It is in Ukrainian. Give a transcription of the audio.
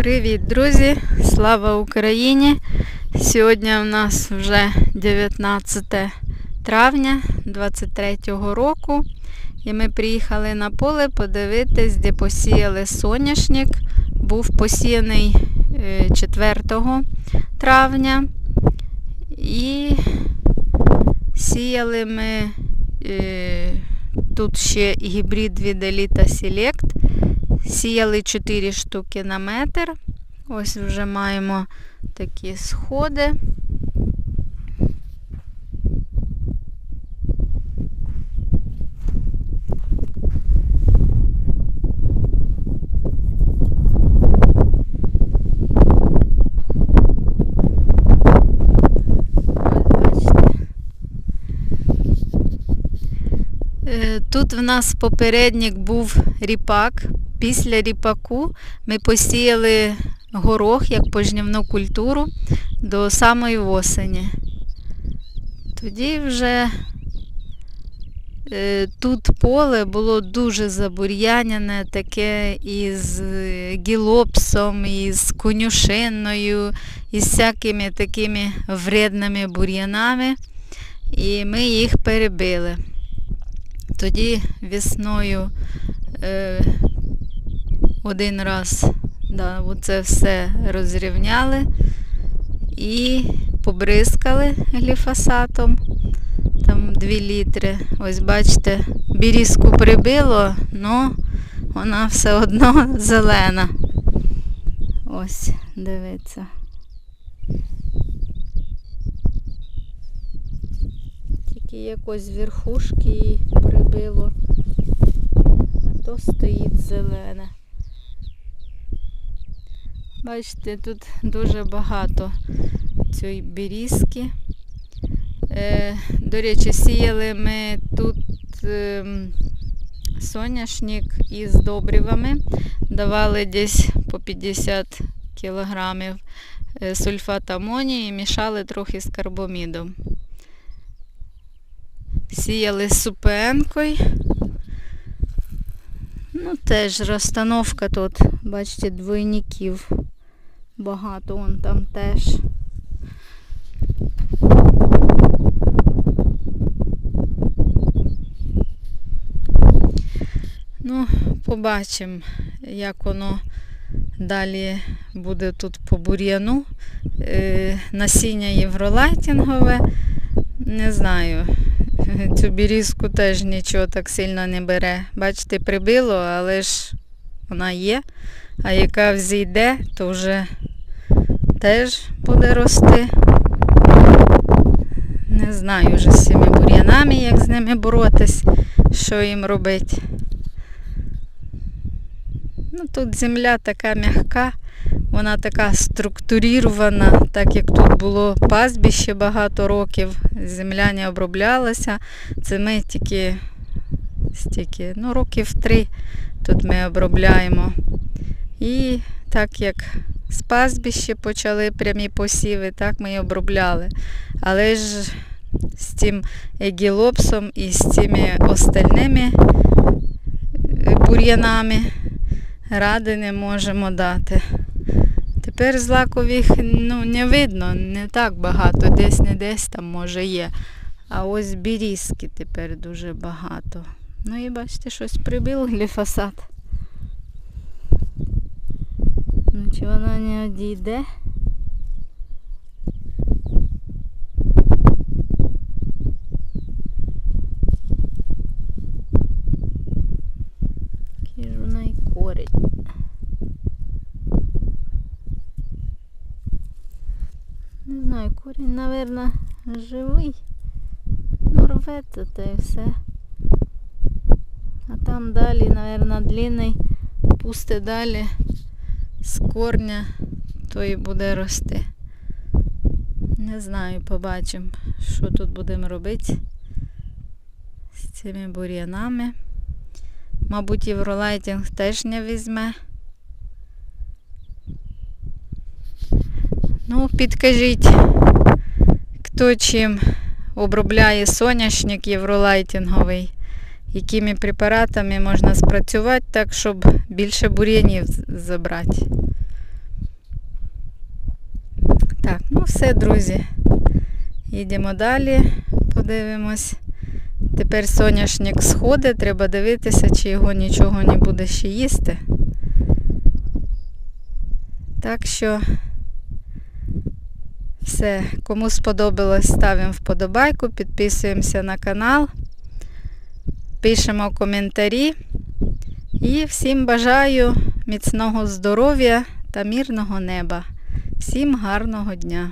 Привіт, друзі! Слава Україні! Сьогодні у нас вже 19 травня 23 року. І ми приїхали на поле подивитись, де посіяли соняшник. Був посіяний е, 4 травня. І сіяли ми е, тут ще гібрид від Elita Select. Сіяли 4 штуки на метр. Ось вже маємо такі сходи. Е, Тут в нас попередник був ріпак. Після ріпаку ми посіяли горох як пожнівну культуру до самої осені. Тоді вже е, тут поле було дуже забур'яняне, таке із е, гілопсом, із конюшиною, із всякими такими вредними бур'янами. І ми їх перебили. Тоді весною е, один раз да, оце все розрівняли і побризкали гліфосатом. Там 2 літри. Ось бачите, бірізку прибило, але вона все одно зелена. Ось, дивіться. Тільки якось верхушки її прибило, а то стоїть зелене. Бачите, тут дуже багато цієї берізки. Е, до речі, сіяли ми тут е, соняшник із добривами. Давали десь по 50 кілограмів е, сульфат амонію і мішали трохи з карбомідом. Сіяли з супенкою. Ну, теж розстановка тут, бачите, двойників багато, вон там теж. Ну, побачимо, як воно далі буде тут по бур'яну. Е, насіння євролайтінгове. Не знаю. Цю бірізку теж нічого так сильно не бере. Бачите, прибило, але ж вона є. А яка взійде, то вже теж буде рости. Не знаю вже з цими бур'янами, як з ними боротись, що їм робити. Ну, тут земля така м'яка, вона така структурірована, так як тут було пастбище багато років, земля не оброблялася. Це ми тільки стільки, ну, років три тут ми обробляємо. І так як з пастбища почали прямі посіви, так ми і обробляли. Але ж з цим егілопсом і з цими остальними бур'янами ради не можемо дати. Тепер злакових ну, не видно, не так багато, десь не десь там може є. А ось бірізки тепер дуже багато. Ну і бачите, щось прибив гліфосат. Ну чи вона не одійде? Вона. Не знаю, корінь, напевно, живий. Ну, рветься та і все. А там далі, напевно, длинний, пусте далі з корня, то і буде рости. Не знаю, побачимо, що тут будемо робити з цими бур'янами. Мабуть, євролайтінг теж не візьме. Ну, підкажіть, хто чим обробляє соняшник євролайтінговий, якими препаратами можна спрацювати так, щоб більше бур'янів забрати. все, друзі. Їдемо далі, подивимось. Тепер соняшник сходить, треба дивитися, чи його нічого не буде ще їсти. Так що все, кому сподобалось, ставимо вподобайку, підписуємося на канал, пишемо коментарі. І всім бажаю міцного здоров'я та мирного неба. Всім гарного дня!